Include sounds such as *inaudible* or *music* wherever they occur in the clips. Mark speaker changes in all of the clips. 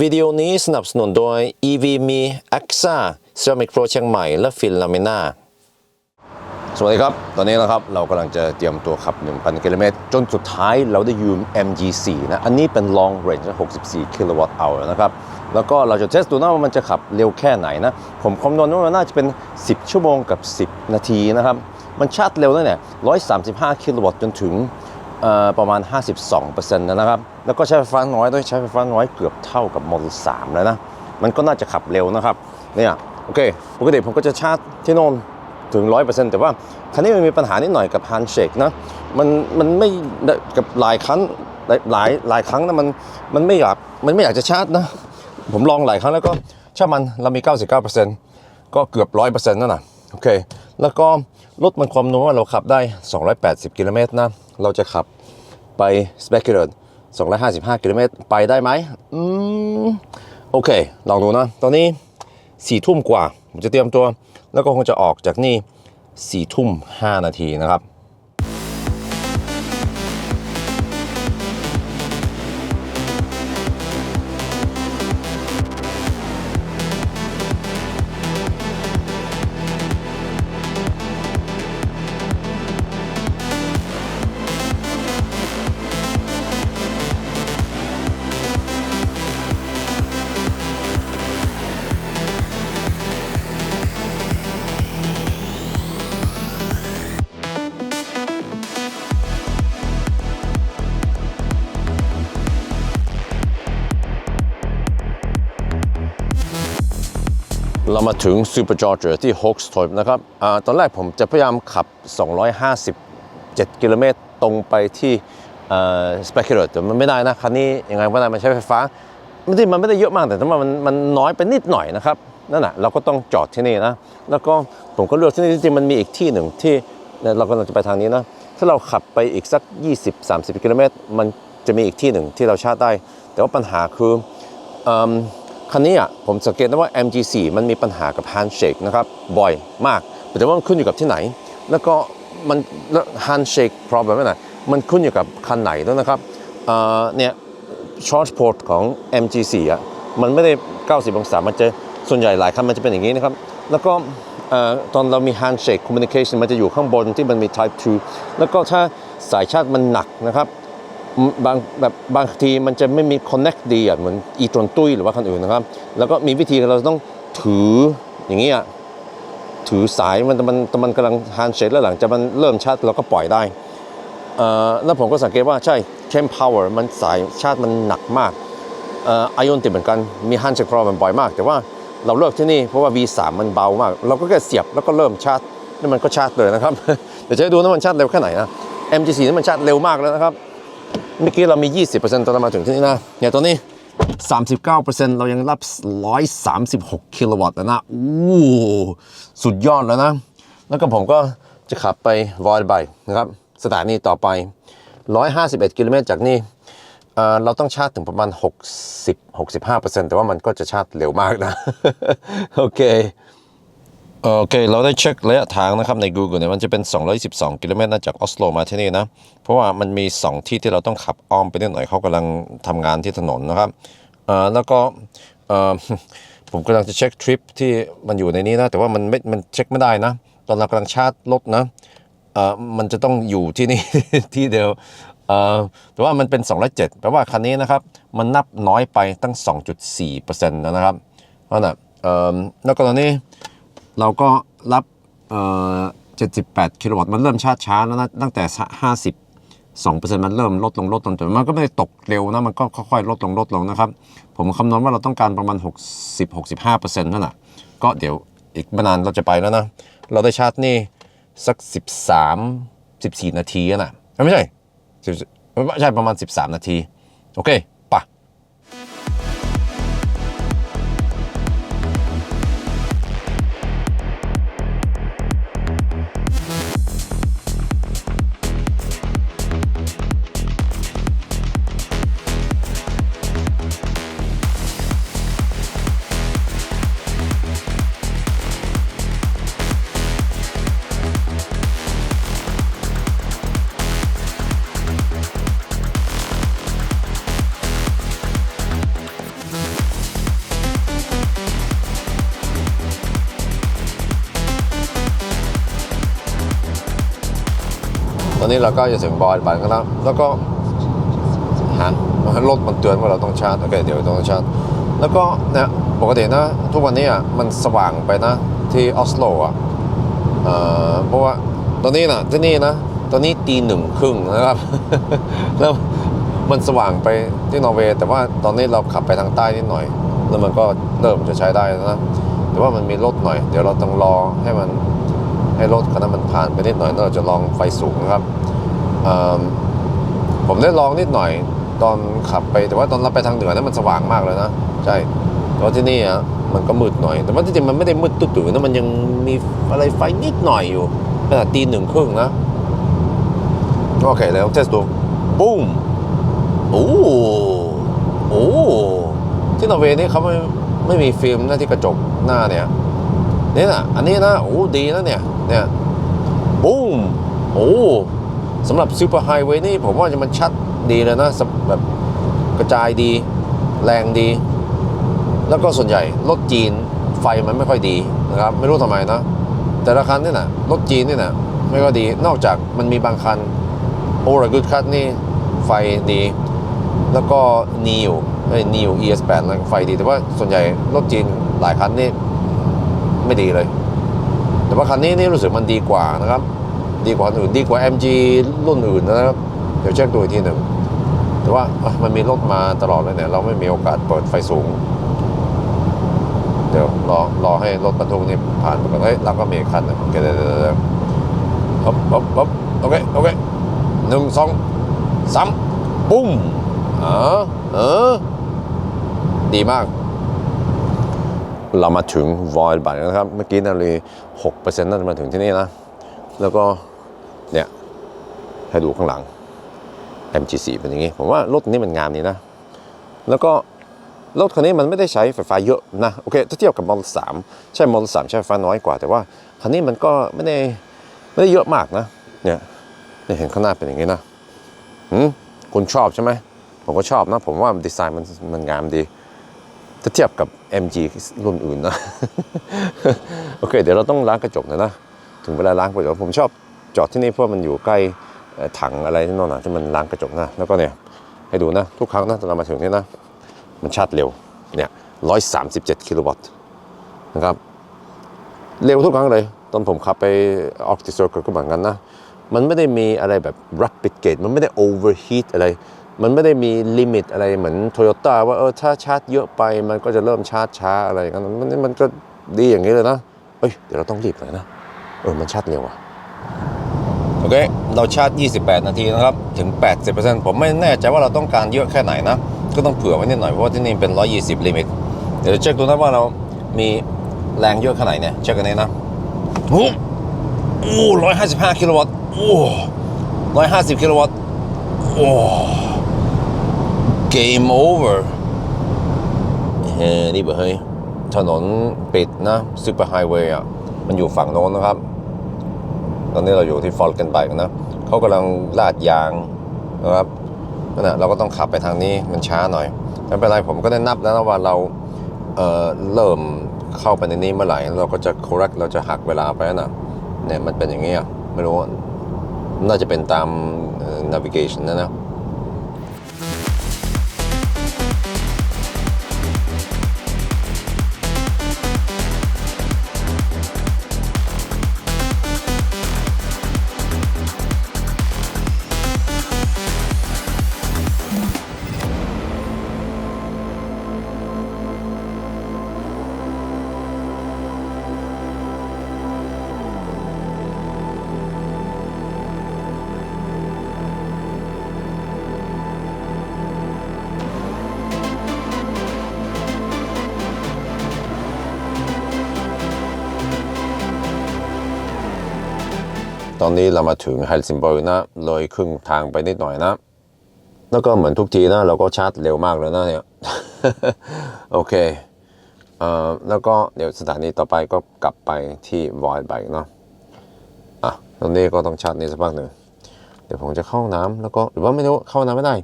Speaker 1: วิดีโอนี้สนับสนุนโดย EV มี AXA Ceramic Pro เชียงใหม่ และฟินลามิน่าสวัสดีครับ ตอนนี้นะครับเรากำลังจะเตรียมตัวขับ 1,000 กิโลเมตร จนสุดท้ายเราได้ยืม MG4 นะ อันนี้เป็น long range 64 กิโลวัตต์เอานะครับ แล้วก็เราจะเทสดูนะว่ามันจะขับเร็วแค่ไหนนะ ผมคำนวณว่ามันน่าจะเป็น 10 ชั่วโมงกับ 10 นาทีนะครับ มันชาร์จเร็วตั้งแต่135 กิโลวัตต์จนถึง ประมาณ 52%นะครับ แล้วก็ใช้ไฟฟ้าน้อยด้วยใช้ไฟฟ้าน้อยเกือบเท่ากับ Model 3แล้วนะ มันก็น่าจะขับเร็วนะครับ เนี่ย โอเค ปกติผมก็จะชาร์จที่โน่นถึง 100%แต่ว่าคันนี้มันมีปัญหานิดหน่อยกับ handshake นะ มัน มันไม่ กับหลายครั้ง หลาย หลายครั้งนะ มัน มันไม่อยาก มันไม่อยากจะชาร์จนะ ผมลองหลายครั้งแล้วก็ช่ามัน เรามี 99%ก็เกือบ 100%นั่นน่ะ อเค แล้วก็รถมันความนวณว่าเราขับได้ 280 กิโลเมตรนะ เราจะขับไป s p e c u l a t e 255 กิโลเมตร ไปได้ไหมอืม โอเค ลองดูนะ ตอนนี้สี่ทุ่มกว่า ผมจะเตรียมตัว แล้วก็คงจะออกจากนี่สี่ทุ่มห้านาทีนะครับ เรามาถึง Supercharger ที่ h o x t o y นะครับอตอนแรกผมจะพยายามขับ 257 กิโลเมตรตรงไปที่สเอ่อ Specular แต่มันไม่ได้นะ คันนี้ยังไงก็ได้มันใช้ไฟฟ้าไม่ได้มันไม่ได้เยอะมากแต่ว่ามันมันน้อยไปนิดหน่อยนะครับ นั่นแหะเราก็ต้องจอดที่นี่นะ แล้วก็ผมก็เลือกที่นี่จริงๆมันมีอีกที่หนึ่งที่เรากำลังจะไปทางนี้นะ ถ้าเราขับไปอีกสัก 20-30 กิโลเมตร มันจะมีอีกที่หนึ่งที่เราชาร์จได้ แต่ว่าปัญหาคืออ คันนี้อะผมสังเกตได้ว่า MG4 มันมีปัญหากับ handshake นะครับ บ่อยมากแต่ว่ามันขึ้นอยู่กับที่ไหน แล้วก็มัน handshake problem นั่นมันขึ้นอยู่กับคันไหนด้วยนะครับเอ่อเนี่ย charge port ของ MG4 อะมันไม่ได้ 90 องศา มันจะส่วนใหญ่หลายคันมันจะเป็นอย่างนี้นะครับ แล้วก็เอ่อตอนเรามี handshake communication มันจะอยู่ข้างบนที่มันมี type 2 แล้วก็ถ้าสายชาร์จมันหนักนะครับ บางแบบบางทีมันจะไม่มี connect ดีอะเหมือนอีตรนตุ้ยหรือว่าคันอื่นนะครับ แล้วก็มีวิธีเราต้องถืออย่างนี้อะถือสายมันมันมันกำลัง handshake แล้วหลังจากมันเริ่มชาร์จเราก็ปล่อยได้เอ่อแล้วผมก็สังเกตว่าใช่ Cam Power มันสายชาร์จมันหนักมากเอ่อไอออนติดเหมือนกันมี handshake problem บ่อยมาก แต่ว่าเราเลือกที่นี่เพราะว่า V3 มันเบามาก เราก็แค่เสียบแล้วก็เริ่มชาร์จแล้วมันก็ชาร์จเลยนะครับ เดี๋ยวจะดูนะมันชาร์จเร็วแค่ไหนนะ MG4 นี่มันชาร์จเร็วมากแล้วนะครับ เมื่อกี้เรามี 20%ตอนเรามาถึงที่นี่นะเนี่ยตอนนี้ 39%เรายังรับ 136 กิโลวัตต์แล้วนะอู้สุดยอดแล้วนะ แล้วก็ผมก็จะขับไปวอร์ดไบนะครับ สถานีต่อไป 151 กิโลเมตรจากนี่เอ่อเราต้องชาร์จถึงประมาณ 60 65%แต่ว่ามันก็จะชาร์จเร็วมากนะ โอเค โอเค เราได้เช็คระยะทางนะครับใน Google เนี่ยมันจะเป็น 212 กิโลเมตรนะจากออสโลมาที่นี่นะ เพราะว่ามันมี 2 ที่ที่เราต้องขับอ้อมไปนิดหน่อยเขากำลังทำงานที่ถนนนะครับเอ่อแล้วก็เอ่อผมกำลังจะเช็คทริปที่มันอยู่ในนี้นะ แต่ว่ามันไม่มันเช็คไม่ได้นะ ตอนเรากำลังชาร์จรถนะเอ่อมันจะต้องอยู่ที่นี่ ที่เดียวเอ่อแต่ว่ามันเป็น 207แปลว่าคันนี้นะครับ มันนับน้อยไปตั้ง 2.4%นะครับนั่นน่ะเอ่อแล้วก็ตอนนี้ เราก็รับเอ่อ78กิโลวัตต์มันเริ่มชาร์จช้าแล้วนะตั้งแต่50 2%มันเริ่มลดลงลดลงแต่มันก็ไม่ได้ตกเร็วนะ มันก็ค่อยๆ ลดลงลดลงนะครับ ผมคำนวณว่าเราต้องการประมาณ 60-65%นั่นแหละก็เดี๋ยวอีกไม่นานเราจะไปแล้วนะ เราได้ชาร์จนี่สัก 13 14 นาทีอะนะไม่ใช่ ใช่ประมาณ 13 นาที โอเค อนนี้เราก็จะถึงบอยบันกันแล้วแล้วก็ฮะรถมันเตือนว่าเราต้องชาร์จโอเคเดี๋ยวต้องชาร์จแล้วก็เนี่ยปกตินะทุกวันนี้อะมันสว่างไปนะที่ออสโลอะเออเพราะว่าตอนนี้นะที่นี่นะตอนนี้ตีหนึ่งครึ่งนะครับ แล้วมันสว่างไปที่นอร์เวย์แต่ว่าตอนนี้เราขับไปทางใต้นิดหน่อย แล้วมันก็เริ่มจะใช้ได้นะแต่ว่ามันมีรถหน่อย เดี๋ยวเราต้องรอให้มัน ให้รถคันนั้นมันผ่านไปนิดหน่อยเราจะลองไฟสูงนะครับผมได้ลองนิดหน่อยตอนขับไปแต่ว่าตอนเราไปทางเหนือนั้นมันสว่างมากเลยนะใช่แต่ว่าที่นี่อะมันก็มืดหน่อย แต่ว่าที่จริงมันไม่ได้มืดตุ๊ดๆนะมันยังมีอะไรไฟนิดหน่อยอยู่ขนาดตีหนึ่งครึ่งนะโอเคแล้วเทสดูปุ้มโอ้โอ้ที่นอร์เวย์นี่เขาไม่ไม่มีฟิล์มหน้าที่กระจกหน้าเนี่ยนี่นะอันนี้นะโอ้ดีนะเนี่ย เนี่ยปุ้มโอ้สำหรับซูเปอร์ไฮเวย์นี่ผมว่าจะมันชัดดีเลยนะแบบกระจายดีแรงดี แล้วก็ส่วนใหญ่ รถจีนไฟมันไม่ค่อยดีนะครับ ไม่รู้ทำไมนะแต่ละคันนี่นะรถจีนนี่นะไม่ค่อยดี นอกจากมันมีบางคันโอรากุดคัตนี่ไฟดี แล้วก็นีวไอ้นีว ES8 นะไฟดีแต่ว่าส่วนใหญ่รถจีนหลายคันนี่ไม่ดีเลย ว่าคันนี้นี่รู้สึกมันดีกว่านะครับ ดีกว่าอื่นดีกว่า MG รุ่นอื่นนะครับ เดี๋ยวเช็คดูอีกทีหนึ่งแต่ว่ามันมีรถมาตลอดเลยเนี่ยเราไม่มีโอกาสเปิดไฟสูง เดี๋ยวรอรอให้รถบรรทุกนี่ผ่านไปก่อนเฮ้ยเราก็มีคันนึงโอเคเดี๋ยวเดี๋ยวเดี๋ยวปั๊บปั๊บปั๊บโอเคโอเคหนึ่งสองสามปุ้มเออเออดีมาก เรามาถึงวอยล์บัตนะครับ เมื่อกี้นาลีหกเปอร์เซ็นต์น่าจะมาถึงที่นี่นะ แล้วก็เนี่ยให้ดูข้างหลัง MG4 เป็นอย่างนี้ ผมว่ารถนี้มันงามดีนะ แล้วก็รถคันนี้มันไม่ได้ใช้ไฟฟ้าเยอะนะ โอเค ถ้าเทียบกับ Model 3ใช่ Model 3ใช้ไฟฟ้าน้อยกว่า แต่ว่าคันนี้มันก็ไม่ได้ไม่ได้เยอะมากนะ เนี่ยเนี่ยเห็นข้างหน้าเป็นอย่างนี้นะหืมคุณชอบใช่ไหม ผมก็ชอบนะ ผมว่าดีไซน์มันมันงามดี ถ้าเทียบกับ MG รุ่นอื่นนะ โอเค เดี๋ยวเราต้องล้างกระจกนะนะ ถึงเวลาล้างกระจกผมชอบจอดที่นี่เพราะมันอยู่ใกล้ถังอะไรที่นอนนะที่มันล้างกระจกนะ แล้วก็เนี่ยให้ดูนะ ทุกครั้งนะตอนเรามาถึงนี่นะ มันชาร์จเร็ว เนี่ย137กิโลวัตต์นะครับ เร็วทุกครั้งเลย ตอนผมขับไปออกติเซก็เหมือนกันนะ มันไม่ได้มีอะไรแบบ rapid gate มันไม่ได้ overheat อะไร มันไม่ได้มีลิมิตอะไรเหมือนโตโยต้าว่าเออถ้าชาร์จเยอะไปมันก็จะเริ่มชาร์จช้าอะไรอย่างนั้นมันมันก็ดีอย่างนี้เลยนะเอ้ยเดี๋ยวเราต้องรีบหน่อยนะเออมันชาร์จเร็วอะโอเคเราชาร์จ 28 นาทีนะครับถึง 80%ผมไม่แน่ใจว่าเราต้องการเยอะแค่ไหนนะ ก็ต้องเผื่อไว้นิดหน่อยเพราะว่าที่นี่เป็น 120 ลิมิต เดี๋ยวเช็คดูนะว่าเรามีแรงเยอะแค่ไหนเนี่ยเช็คกันนี้นะโอ้โอ้ร้อยห้าสิบห้ากิโลวัตต์โอ้ร้อยห้าสิบกิโลวัตต์โอ้ game over เฮ้นี่เบอเฮ้ยถนนปิดนะซูเปอร์ไฮเวย์อะ มันอยู่ฝั่งโน้นนะครับ ตอนนี้เราอยู่ที่ฟอลเกนไบกนะเขากำลังลาดยางนะครับนั่นนะเราก็ต้องขับไปทางนี้มันช้าหน่อยไม่เป็นไรผมก็ได้นับแล้วนะว่าเราเอ่อเริ่มเข้าไปในนี้เมื่อไหร่เราก็จะ correct เราจะหักเวลาไปนะเนี่ยมันเป็นอย่างนี้อะไม่รู้ น่าจะเป็นตาม navigation นะนะ อนนี้เรามาถึงเฮลซิงเบิร์กนะเลยครึ่งทางไปนิดหน่อยนะ แล้วก็เหมือนทุกทีนะ เราก็ชาร์จเร็วมากเลยนะเนี่ยโอเคเอ่อแล้วก็เดี๋ยวสถานีต่อไปก็กลับไปที่วอยไบเนาะอะตรงนี้ก็ต้องชาร์จนี่สักพักหนึ่งเดี๋ยวผมจะเข้าห้องน้ำแล้วก็หรือว่าไม่รู้เข้าห้องน้ำไม่ได้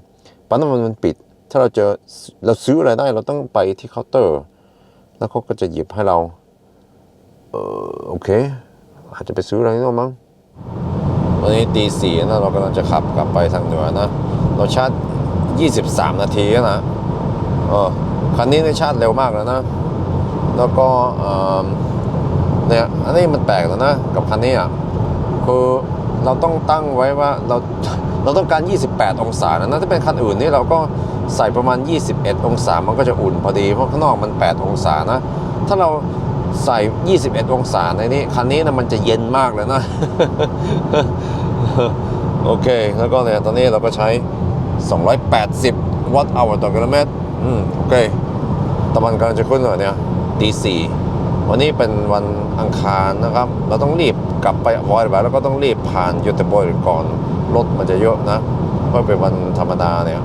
Speaker 1: ปั๊มน้ำมันมันปิด ถ้าเราเจอเราซื้ออะไรได้เราต้องไปที่เคาน์เตอร์ แล้วเขาก็จะหยิบให้เราเออโอเค อาจจะไปซื้ออะไรนี่นมั้ง วันนี้ตีสี่นะเรากำลังจะขับกลับไปทางเหนือนะ เราชาร์จ 23 นาทีนะเออคันนี้ได้ชาร์จเร็วมากแล้วนะ แล้วก็เอ่อเนี่ยอันนี้มันแปลกแล้วนะ กับคันนี้อะคือเราต้องตั้งไว้ว่าเราเราต้องการ 28 องศานะนะถ้าเป็นคันอื่นนี่เราก็ใส่ประมาณ 21 องศา มันก็จะอุ่นพอดี เพราะข้างนอกมัน 8 องศานะ ถ้าเรา ใส่ 21 องศาในนี้ คันนี้นะมันจะเย็นมากเลยนะ โอเค แล้วก็เนี่ยตอนนี้เราก็ใช้ 280 วัตต์อวต่อกิโลเมตร อืม โอเคตะวันกำลังจะขึ้นเลยเนี่ยตีสี่วันนี้เป็นวันอังคารนะครับ เราต้องรีบกลับไปวอยไปแล้วก็ต้องรีบผ่านยูเทบอยก่อน รถมันจะเยอะนะ เพราะเป็นวันธรรมดาเนี่ย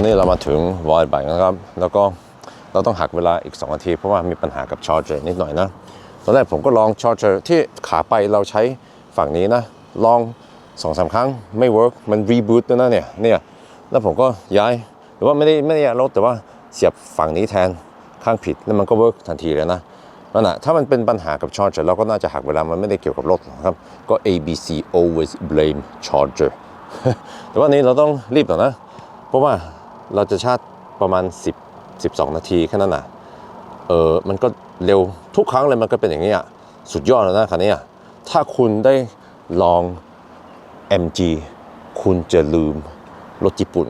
Speaker 1: วันนี้เรามาถึงวอยแบงนะครับ แล้วก็เราต้องหักเวลาอีก 2 นาที เพราะว่ามีปัญหากับชาร์เจอร์นิดหน่อยนะ ตอนแรกผมก็ลองชาร์เจอร์ที่ขาไปเราใช้ฝั่งนี้นะ ลองสองสามครั้งไม่เวิร์กมันรีบูตแล้วยนะเนี่ยเนี่ยแล้วผมก็ย้ายหรือว่าไม่ได้ไม่ได้ย้ายรถแต่ว่าเสียบฝั่งนี้แทนข้างผิดแล้วมันก็เวิร์กทันทีเลยนะนั่นแหะถ้ามันเป็นปัญหากับชาร์เจอร์เราก็น่าจะหักเวลามันไม่ได้เกี่ยวกับรถนะครับ ก็ A B C always blame charger แต่ว่านี้เราต้องรีบหน่อยนะ เพราะว่า เราจะชาร์จประมาณ 10 12 นาทีแค่นั้นนะเออมันก็เร็วทุกครั้งเลยมันก็เป็นอย่างนี้อะสุดยอดแล้วนะคันนี้อะถ้าคุณได้ลอง MG คุณจะลืมรถญี่ปุ่น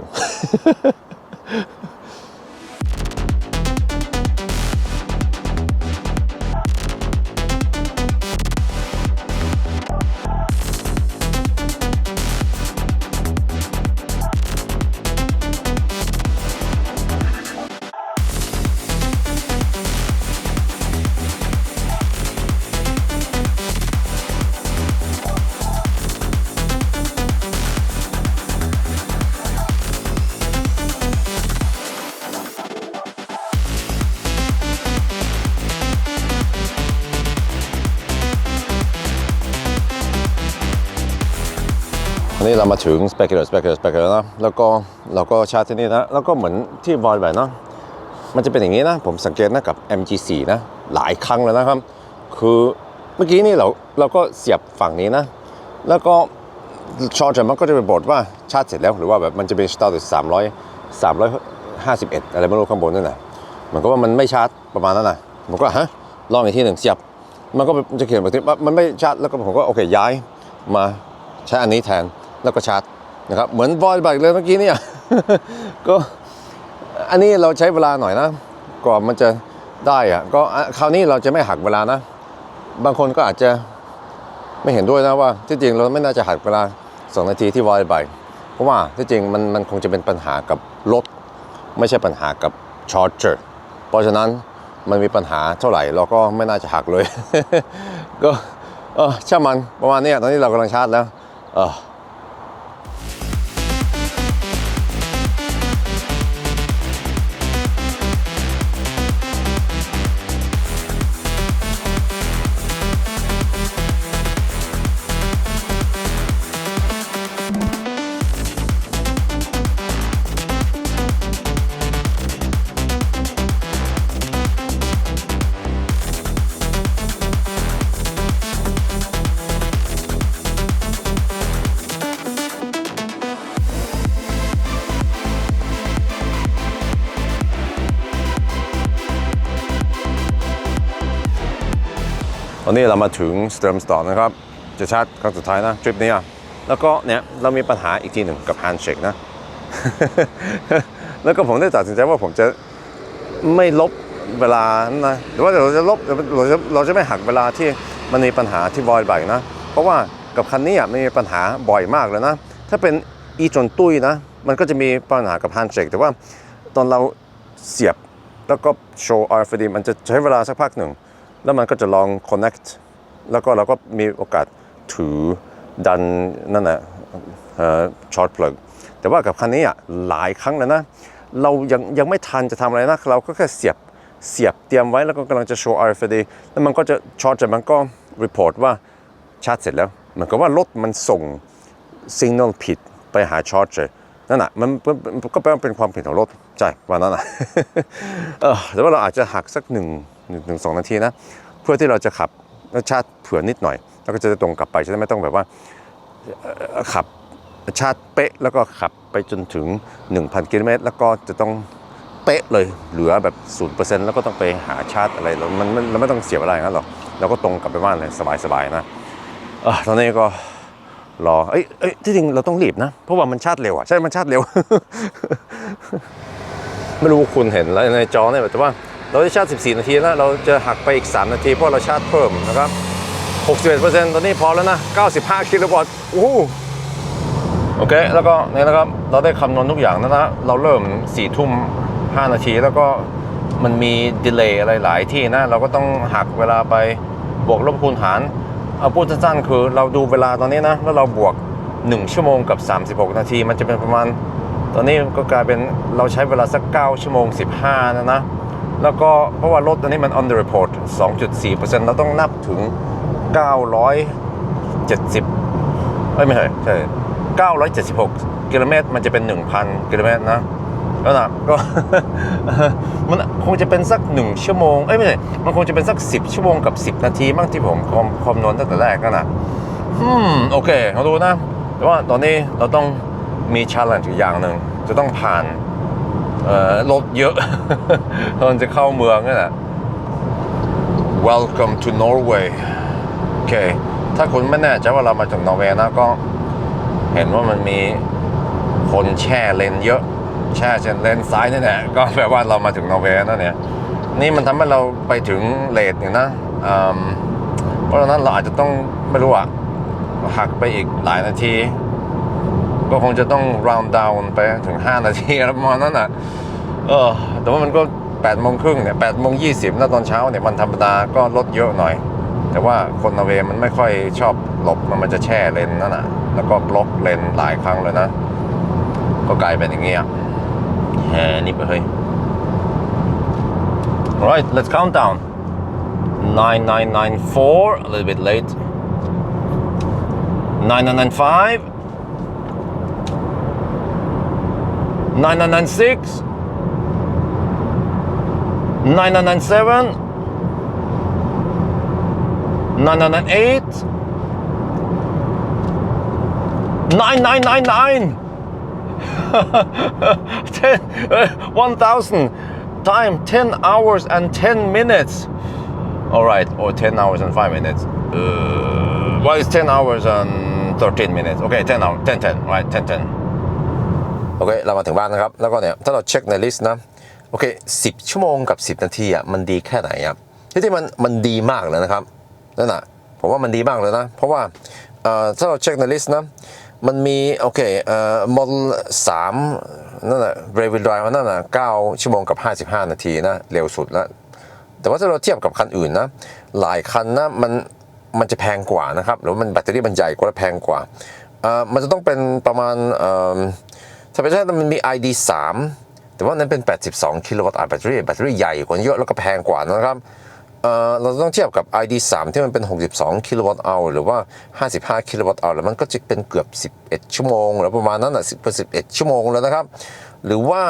Speaker 1: นี้เรามาถึง specular specular specular นะแล้วก็เราก็ชาร์จที่นี่นะแล้วก็เหมือนที่บอยแบบนะมันจะเป็นอย่างนี้นะ ผมสังเกตนะกับ MG4 นะหลายครั้งแล้วนะครับ คือเมื่อกี้นี่เราเราก็เสียบฝั่งนี้นะ แล้วก็ชอร์จมันก็จะไปบอกว่าชาร์จเสร็จแล้วหรือว่าแบบมันจะเป็นสตาร์ทสามร้อยสามร้อยห้าสิบเอ็ดอะไรไม่รู้ข้างบนนั่นแหละมือนกับว่ามันไม่ชาร์จประมาณนั้นนะผมก็ฮะลองอีกทีหนึ่งเสียบ มันก็จะเขียนแบบนี้ว่ามันไม่ชาร์จแล้วก็ผมก็โอเคย้ายมาใช้อันนี้แทน แล้วก็ชาร์จนะครับเหมือนบอยบักเลยเมื่อกี้เนี่ยก็อันนี้เราใช้เวลาหน่อยนะกว่ามันจะได้อะก็คราวนี้เราจะไม่หักเวลานะ บางคนก็อาจจะไม่เห็นด้วยนะว่า ที่จริงเราไม่น่าจะหักเวลา 2 นาทีที่วอยบักเพราะว่าที่จริงมันมันคงจะเป็นปัญหากับรถไม่ใช่ปัญหากับชาร์จเจอร์เพราะฉะนั้นมันมีปัญหาเท่าไหร่เราก็ไม่น่าจะหักเลย ก็เออช่างมันประมาณนี้ตอนนี้เรากำลังชาร์จแล้ว เออ วันนี้เรามาถึงสเต r ร์มสตอร์นะครับ จะชาร์จครั้งสุดท้ายนะทริปนี้อะแล้วก็เนี่ยเรามีปัญหาอีกทีหนึ่งกับ Handshake นะ แล้วก็ผมได้ตัดสินใจว่าผมจะไม่ลบเวลานะหรือว่าเราจะลบเราจะเราจะไม่หักเวลาที่มันมีปัญหาที่บอยบ่อยนะ เพราะว่ากับคันนี้อะมันมีปัญหาบ่อยมากเลยนะ ถ้าเป็นอีจนตุ้ยนะ มันก็จะมีปัญหากับ Handshake แต่ว่าตอนเราเสียบแล้วก็โชว์ RFID มันจะใช้เวลาสักพักหนึ่ง แล้วมันก็จะลอง connect แล้วก็เราก็มีโอกาสถือดันนั่นแหละช็อตพลักแต่ว่ากับคันนี้อะหลายครั้งแล้วนะ เรายังยังไม่ทันจะทำอะไรนะ เราก็แค่เสียบเสียบเตรียมไว้แล้วก็กำลังจะโชว์ RFID แล้วมันก็จะช็อตจากมันก็รีพอร์ตว่าชาร์จเสร็จแล้วเหมือนกับว่ารถมันส่งสัญญาณผิดไปหาชาร์จเจอร์นั่นแหะมันก็แปลว่าเป็นความผิดของรถใช่วันนั้นนะแต่ว่าเราอาจจะหักสักหนึ่ง หนึ่งถึงสองนาทีนะ เพื่อที่เราจะขับชาร์เผื่อนิดหน่อย แล้วก็จะตรงกลับไปจะได้ไม่ต้องแบบว่าขับชาร์เป๊ะแล้วก็ขับไปจนถึง 1,000กิโลเมตรแล้วก็จะต้องเป๊ะเลยเหลือแบบ 0%แล้วก็ต้องไปหาชาร์จอะไรแล้วมันเราไม่ต้องเสียเวลาอย่างนั้นหรอกเราก็ตรงกลับไปบ้านเลยสบายๆนะอตอนนี้ก็รอเอ้ยเอ้ยที่จริงเราต้องรีบนะ เพราะว่ามันชาร์จเร็วอะใช่มันชาร์จเร็ว ไม่รู้คุณเห็นแล้วในจอเนี่ยแต่ว่า เราได้ชาร์จ 14 นาทีแล้วเราจะหักไปอีก 3 นาที เพราะเราชาร์จเพิ่มนะครับ 61%ตอนนี้พอแล้วนะ 95 กิโลวัตต์โอ้โหโอเค แล้วก็เนี่ยนะครับ เราได้คำนวณทุกอย่างแล้วนะเราเริ่ม 4 ทุ่ม 5 นาที แล้วก็มันมีดีเลย์อะไรหลายที่นะ เราก็ต้องหักเวลาไปบวกลบคูณหาร เอาพูดสั้นๆคือเราดูเวลาตอนนี้นะ แล้วเราบวก 1 ชั่วโมงกับ 36 นาที มันจะเป็นประมาณ ตอนนี้ก็กลายเป็นเราใช้เวลาสัก 9 ชั่วโมง 15 นะนะ แล้วก็เพราะว่ารถตอนนี้มัน under report 2.4%เราต้องนับถึง 970เอ้ยไม่ใช่ใช่ 976 กิโลเมตรมันจะเป็น 1,000 กิโลเมตรนะแล้วนะก็มันคงจะเป็นสักหนึ่งชั่วโมง เอ้ยไม่ใช่ มันคงจะเป็นสัก 10 ชั่วโมงกับ 10 นาทีบ้างที่ผมคำคำนวณตั้งแต่แรกก็นะอืมโอเคเราดูนะ แต่ว่าตอนนี้เราต้องมี challenge อีกอย่างหนึ่งจะต้องผ่าน รถเยอะตอนจะเข้าเมืองนี่แหละ Welcome to Norway โอเค ถ้าคุณไม่แน่ใจว่าเรามาจากนอร์เวย์นะก็เห็นว่ามันมีคนแช่เลนเยอะ แช่เช่นเลนซ้ายนี่แหละก็แปลว่าเรามาถึงนอร์เวย์นั่นเนี่ยนี่มันทำให้เราไปถึงเลทอยู่นะเพราะฉะนั้นเราอาจจะต้องไม่รู้อะหักไปอีกหลายนาที ก็คงจะต้อง round down ไปถึง 5 นาทีแล้วประมาณนั้นอะเออแต่ว่ามันก็8โมงครึ่งเนี่ย8โมง20นะตอนเช้าเนี่ยวันธรรมดาก็ลดเยอะหน่อย แต่ว่าคนนอร์เวย์มันไม่ค่อยชอบหลบมันมันจะแช่เลนนั่นน่ะ แล้วก็บล็อกเลนหลายครั้งเลยนะ ก็กลายเป็นอย่างเงี้ยแหนี่ไปเฮ้ย Alright let's count down 9994 a little bit late 9995 9996 9997 9998 9999 *laughs* 10, uh, 1000 time 10 hours and 10 minutes. All right or 10 hours and 5 minutes. Uh, well it's 10 hours and 13 minutes? Okay 10 hours 10 10 right 10 10 โอเคเรามาถึงบ้านนะครับ แล้วก็เนี่ยถ้าเราเช็คในลิสต์นะโอเค10ชั่วโมงกับ 10 นาทีอะมันดีแค่ไหนอะที่ที่มันมันดีมากเลยนะครับนั่นน่ะผมว่ามันดีมากเลยนะ เพราะว่าเอ่อถ้าเราเช็คในลิสต์นะมันมีโอเคเอ่อ model 3นั่นน่ะ rear wheel drive นั่นน่ะ9ชั่วโมงกับ 55 นาทีนะเร็วสุดแล้ว แต่ว่าถ้าเราเทียบกับคันอื่นนะหลายคันนะมันมันจะแพงกว่านะครับหรือว่ามันแบตเตอรี่มันใหญ่กว่าและแพงกว่าเอ่อมันจะต้องเป็นประมาณ สเอ่อถ้าไม่ใช่มันมี ID 3 แต่ว่านั้นเป็น 82 กิโลวัตต์แบตเตอรี่แบตเตอรี่ใหญ่กว่าเยอะแล้วก็แพงกว่านะครับเราต้องเทียบกับ ID 3 ที่มันเป็น 62 กิโลวัตต์เอาหรือว่า 55 กิโลวัตต์เอาแล้วมันก็จะเป็นเกือบ 11 ชั่วโมงหรือประมาณนั้นอะ10 11 ชั่วโมงแล้วนะครับ หรือว่า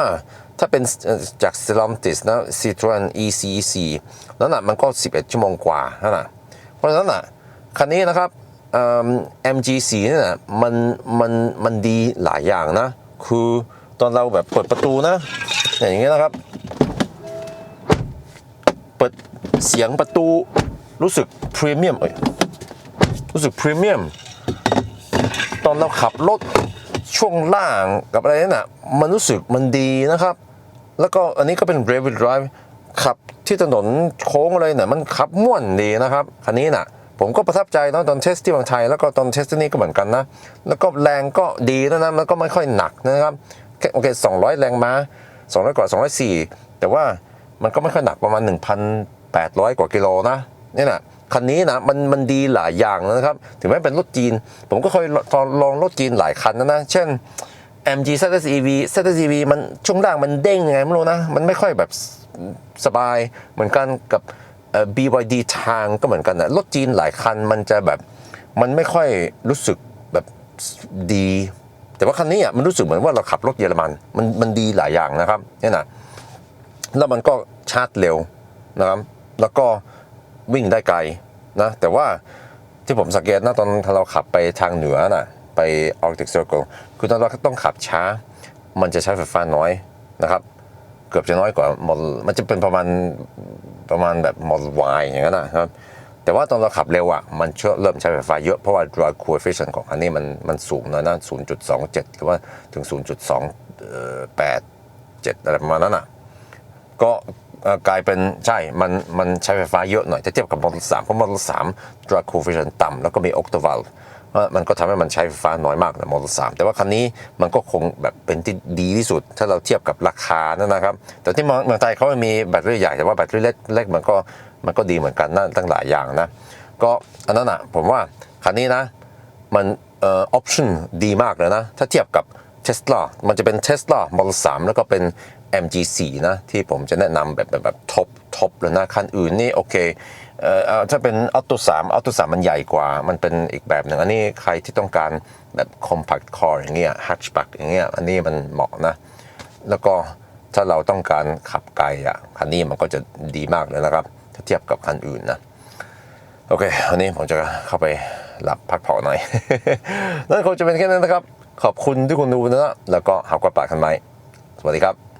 Speaker 1: ถ้าเป็นจาก Stellantis นะ Citroen ECC นั่นน่ะมันก็ 11 ชั่วโมงกว่านั่นน่ะเพราะฉะนั้นน่ะคันนี้นะครับ MG4 เนี่ยนะมันมันมันดีหลายอย่างนะ คือตอนเราแบบเปิดประตูนะอย่างเงี้ยนะครับ เปิดเสียงประตูรู้สึกพรีเมียมเอ้ยรู้สึกพรีเมียมตอนเราขับรถช่วงล่างกับอะไรนั่นน่ะมันรู้สึกมันดีนะครับ แล้วก็อันนี้ก็เป็น r e v i l Drive ขับที่ถนนโค้งอะไรเนี่ยมันขับม่วนดีนะครับ คันนี้น่ะ ผมก็ประทับใจเนะตอนเทสที่บางไทยแล้วก็ตอนเทสที่นี่ก็เหมือนกันนะ แล้วก็แรงก็ดีนะนะมันก็ไม่ค่อยหนักนะครับแค่โอเค200 แรงม้า200กว่า204 แต่ว่ามันก็ไม่ค่อยหนักประมาณ 1,800 กว่ากิโลนะนี่นะคันนี้นะมันมันดีหลายอย่างนะครับ ถึงแม้เป็นรถจีน ผมก็เคยลองลองรถจีนหลายคันนะนะ เช่น MG ZSEV ZSEV มันช่วงล่างมันเด้งยังไงไม่รู้นะ มันไม่ค่อยแบบสบายเหมือนกันกับ BYD ทางก็เหมือนกันนะรถจีนหลายคันมันจะแบบมันไม่ค่อยรู้สึกแบบดี แต่ว่าคันนี้อะมันรู้สึกเหมือนว่าเราขับรถเยอรมันมันมันดีหลายอย่างนะครับเนี่ยนะแล้วมันก็ชาร์จเร็วนะครับ แล้วก็วิ่งได้ไกลนะแต่ว่าที่ผมสังเกตนะตอนเราขับไปทางเหนือน่ะไป Arctic Circle คือตอนเราต้องขับช้า มันจะใช้ไฟฟ้าน้อยนะครับ เกือบจะน้อยกว่า Model มันจะเป็นประมาณประมาณแบบ Model Y อย่างนั้นนะครับแต่ว่าตอนเราขับเร็วอะมันเริ่มใช้ไฟฟ้าเยอะเพราะว่า drive coefficient ของอันนี้มันมันสูงหน่อยนะ0.27 หรือว่าถึง 0.287 อะไรประมาณนั้นอะก็กลายเป็นใช่ มันมันใช้ไฟฟ้าเยอะหน่อยถ้าเทียบกับ Model 3เพราะ Model 3 drag coefficient ต่ำแล้วก็มี octavalve เอ่อ มันก็ทำให้มันใช้ไฟฟ้าน้อยมากนะ Model 3แต่ว่าคันนี้มันก็คงแบบเป็นที่ดีที่สุด ถ้าเราเทียบกับราคานั่นนะครับ แต่ที่เมืองไทยเขามีแบตเตอรี่ใหญ่แต่ว่าแบตเตอรี่เล็กเล็กมันก็มันก็ดีเหมือนกันนะตั้งหลายอย่างนะ ก็อันนั้นอะผมว่าคันนี้นะมันเอ่อออปชั่นดีมากเลยนะ ถ้าเทียบกับ Tesla มันจะเป็น Tesla Model 3แล้วก็เป็น MG4 นะที่ผมจะแนะนำแบบแบบแบบท็อปท็อปเลยนะคันอื่นนี่โอเค เอ่อเอาถ้าเป็น Auto 3 Auto 3มันใหญ่กว่า มันเป็นอีกแบบหนึ่งอันนี้ใครที่ต้องการแบบ compact car อย่างเงี้ย hatchback อย่างเงี้ยอันนี้มันเหมาะนะ แล้วก็ถ้าเราต้องการขับไกลอะคันนี้มันก็จะดีมากเลยนะครับ ถ้าเทียบกับคันอื่นนะโอเควันนี้ผมจะเข้าไปหลับพักผ่อนหน่อยนั่นคงจะเป็นแค่นั้นนะครับ ขอบคุณที่คุณดูนะแล้วก็หากว่าปากกันไหมสวัสดีครับ